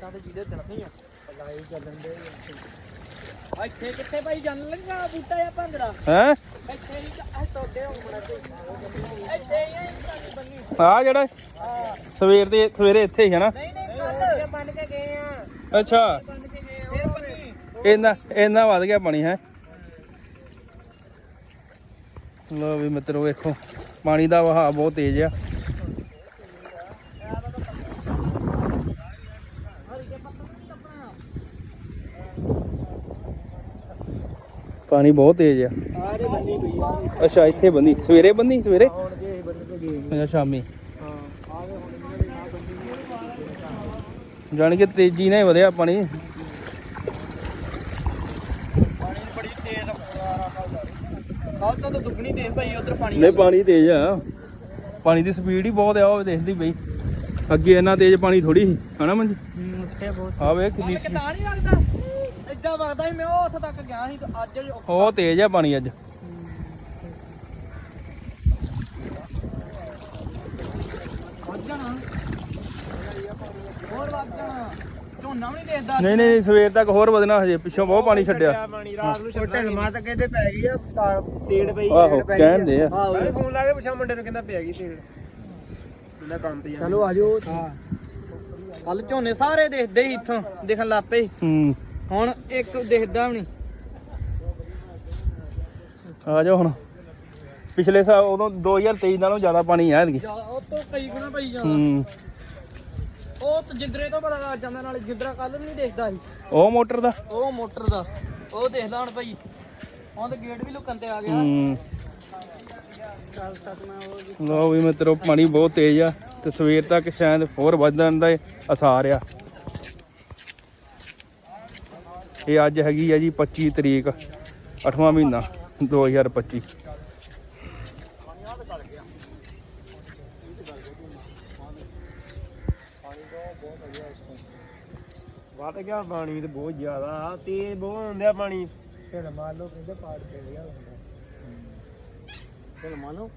ਤਾਂ ਤੇ ਜਿਹਦੇ ਚੜਨੀ ਆ ਲਾਈ ਚੱਲਣ ਦੇ ਇੱਥੇ ਕਿੱਥੇ ਭਾਈ ਜਨ ਲੱਗਾ ਬੂਟਾ ਆ ਭੰਗੜਾ ਹੈ? ਇੱਥੇ ਨਹੀਂ ਆ ਟੋਡੇ ਹੁਣ ਤੇ ਇੱਥੇ ਹੀ ਇੰਨੀ ਬੰਨੀ ਆ ਜਿਹੜਾ ਹਾਂ ਸਵੇਰ ਦੇ ਸਵੇਰੇ ਇੱਥੇ ਹੀ ਹੈ ਨਾ? ਨਹੀਂ ਨਹੀਂ ਕੱਲ ਬੰਨ ਕੇ ਗਏ ਆ ਅੱਛਾ ਬੰਨ ਕੇ ਗਏ ਫਿਰ ਬੰਨੀ ਇੰਨਾ ਇੰਨਾ ਵੱਧ ਗਿਆ ਪਾਣੀ, ਹੈ। ਲੋ ਵੀ ਮਿੱਤਰੋ, ਵੇਖੋ, ਪਾਣੀ ਦਾ ਵਹਾਅ ਬਹੁਤ ਤੇਜ਼ ਆ। ਪਾਣੀ ਬਹੁਤ ਤੇਜ਼ ਆ। ਅੱਛਾ, ਇੱਥੇ ਬੰਨੀ, ਸਵੇਰੇ ਬੰਨੀ, ਸਵੇਰੇ? ਅੱਛਾ, ਸ਼ਾਮੀ। ਹਾਂ ਆਵੇ ਜਾਣ ਕੇ ਤੇਜ਼ੀ ਨਾਲ ਵਧਿਆ ਪਾਣੀ ਬੜੀ ਤੇਜ਼ ਰਫ਼ਤਾਰ ਕੱਲ ਤੋਂ ਤਾਂ ਦੁੱਗਣੀ ਤੇਜ਼ ਭਾਈ ਉਧਰ ਪਾਣੀ ਨਹੀਂ ਪਾਣੀ ਤੇਜ਼ ਆ। ਪਾਣੀ ਦੀ ਸਪੀਡ ਹੀ ਬਹੁਤ ਆ ਉਹ ਦੇਖਦੀ ਬਈ। ਅੱਗੇ ਇੰਨਾ ਤੇਜ਼ ਪਾਣੀ ਥੋੜੀ ਸੀ ਹਨਾ ਮੰਜੀ? ਉੱਥੇ ਬਹੁਤ। ਆ ਵੇਖ ਕਿੰਨੀ ਕਿਤਾ ਨਹੀਂ ਲੱਗਦਾ। ਏਦਾਂ ਵਗਦਾ ਸੀ ਮੈਂ ਉਹ ਉੱਥੇ ਤੱਕ ਗਿਆ ਸੀ ਤੇ ਅੱਜ ਉਹ ਤੇਜ਼ ਆ ਪਾਣੀ ਅੱਜ। ਵੱਧ ਜਾਣਾ। ਹੋਰ ਵੱਧ ਜਾਣਾ। ਝੋਨਾ ਵੀ ਨਹੀਂ ਦੇਖਦਾ ਨਹੀਂ ਨਹੀਂ ਸਵੇਰ ਤੱਕ ਹੋਰ ਵਧਣਾ ਹਜੇ ਪਿੱਛੋਂ ਬਹੁਤ ਪਾਣੀ ਛੱਡਿਆ। ਪਾਣੀ ਰਾਤ ਨੂੰ ਛੱਡਣਾ ਢਲਮਾ ਤਾਂ ਕਹਿੰਦੇ ਪੈ ਗਈ ਆ ਤਾਲ ਤੇੜ ਪਈ ਆਹੋ ਕਹਿੰਦੇ ਆ। ਮੈਂ ਫੋਨ ਲਾ ਕੇ ਪੁੱਛਾਂ ਮੁੰਡੇ ਨੂੰ ਕਹਿੰਦਾ ਪੈ ਗਈ ਤੇੜ ਇਹਨਾਂ ਕੰਮ ਤੇ ਚਲੋ ਆਜੋ ਹਾਂ ਕੱਲ ਝੋਨੇ ਸਾਰੇ ਦੇਖਦੇ ਸੀ ਇੱਥੋਂ ਦਿਖਣ ਲੱਪੇ ਹੂੰ। ਹੁਣ ਇੱਕ ਦਿਖਦਾ ਵੀ ਨਹੀਂ ਆ ਜਾਓ ਹੁਣ। ਪਿਛਲੇ ਸਾਲ ਉਦੋਂ 2023 ਨਾਲੋਂ ਜ਼ਿਆਦਾ ਪਾਣੀ ਆ ਐਤਕੀ। ਉਹ ਤੋਂ ਕਈ ਗੁਣਾ ਪਈ ਜਾਂਦਾ ਹੂੰ। ਉਹ ਤਾਂ ਜਿੰਦਰੇ ਤੋਂ ਪਤਾ ਲੱਗ ਜਾਂਦਾ ਨਾਲੇ ਜਿੰਦਰਾ ਕੱਲ ਵੀ ਨਹੀਂ ਦੇਖਦਾ ਸੀ ਉਹ ਮੋਟਰ ਦਾ? ਉਹ ਮੋਟਰ ਦਾ। ਉਹ ਦੇਖਦਾ ਹੁਣ ਭਾਈ। ਹੁਣ ਤਾਂ ਗੇਟ ਵੀ ਲੁਕਣ ਤੇ ਆ ਗਿਆ। ਹੂੰ। ਲੋ ਵੀ ਮਿੱਤਰੋ ਪਾਣੀ ਬਹੁਤ ਤੇਜ਼ ਆ ਤੇ ਸਵੇਰ ਤੱਕ ਸ਼ਾਇਦ ਹੋਰ ਵਧਣ ਦਾ ਅਸਾਰ ਆ। ਇਹ ਅੱਜ ਹੈਗੀ ਆ ਜੀ 25 ਤਰੀਕ 8ਵਾਂ ਮਹੀਨਾ 2025 ਵੱਧ ਗਿਆ ਪਾਣੀ ਤੇ ਬਹੁਤ ਜ਼ਿਆਦਾ ਤੇ ਬਹੁਤ ਹੁੰਦਿਆ ਪਾਣੀ। ਫਿਰ ਮੰਨ ਲਓ ਕਹਿੰਦੇ ਪਾੜ ਪੈ ਗਿਆ ਹੁੰਦਾ ਫਿਰ ਮੰਨ ਲਓ